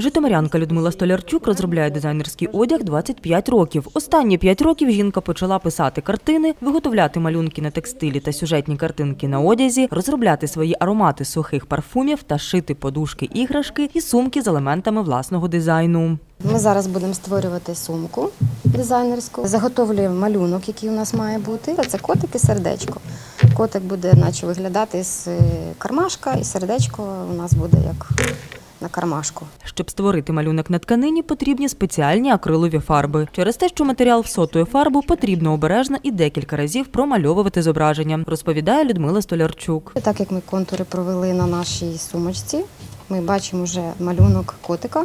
Житомирянка Людмила Столярчук розробляє дизайнерський одяг 25 років. Останні 5 років жінка почала писати картини, виготовляти малюнки на текстилі та сюжетні картинки на одязі, розробляти свої аромати сухих парфумів та шити подушки, іграшки і сумки з елементами власного дизайну. Ми зараз будемо створювати сумку дизайнерську. Заготовлюємо малюнок, який у нас має бути. Це котик і сердечко. Котик буде наче виглядати з е, кармашка, і сердечко у нас буде як на кармашку. Щоб створити малюнок на тканині, потрібні спеціальні акрилові фарби. Через те, що матеріал всотує фарбу, потрібно обережно і декілька разів промальовувати зображення, розповідає Людмила Столярчук. Так як ми контури провели на нашій сумочці, ми бачимо вже малюнок котика.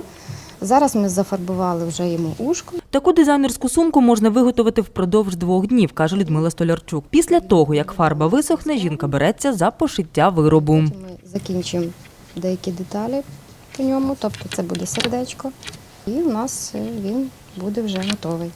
Зараз ми зафарбували вже йому ушко. Таку дизайнерську сумку можна виготовити впродовж двох днів, каже Людмила Столярчук. Після того, як фарба висохне, жінка береться за пошиття виробу. Ми закінчуємо деякі деталі по ньому, тобто це буде сердечко, і у нас е, він буде вже готовий.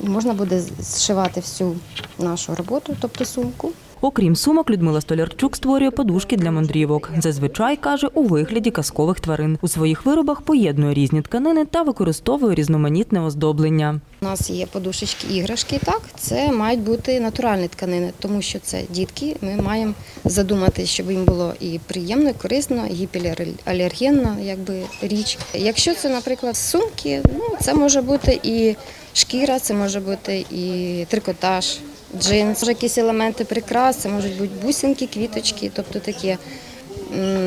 Можна буде зшивати всю нашу роботу, тобто сумку. Окрім сумок, Людмила Столярчук створює подушки для мандрівок. Зазвичай каже у вигляді казкових тварин. У своїх виробах поєднує різні тканини та використовує різноманітне оздоблення. У нас є подушечки іграшки, так це мають бути натуральні тканини, тому що це дітки. Ми маємо задумати, щоб їм було і приємно, і корисно, і гіпоалергенна якби річ. Якщо це, наприклад, сумки, ну це може бути і шкіра, це може бути і трикотаж, джинс, може якісь елементи прикрас, це можуть бути бусинки, квіточки, тобто таке.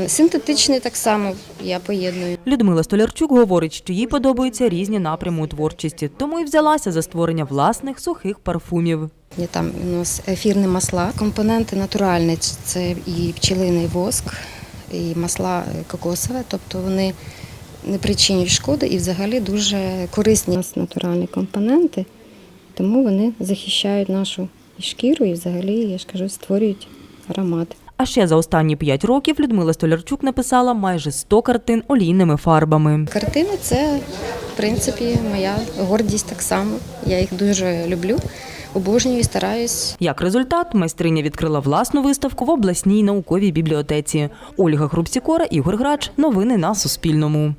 Синтетичний так само я поєдную. Людмила Столярчук говорить, що їй подобаються різні напрями у творчості, тому й взялася за створення власних сухих парфумів. Є там у нас ефірні масла, компоненти натуральні. Це і пчелиний воск, і масла кокосове, тобто вони не причинюють шкоди і взагалі дуже корисні. У нас натуральні компоненти, тому вони захищають нашу і шкіру, і взагалі, я ж кажу, створюють аромат. А ще за останні п'ять років Людмила Столярчук написала майже 100 картин олійними фарбами. Картини це, в принципі, моя гордість так само. Я їх дуже люблю, обожнюю і стараюсь Як результат, майстриня відкрила власну виставку в обласній науковій бібліотеці. Ольга Хрубсікора, Ігор Грач. Новини на Суспільному.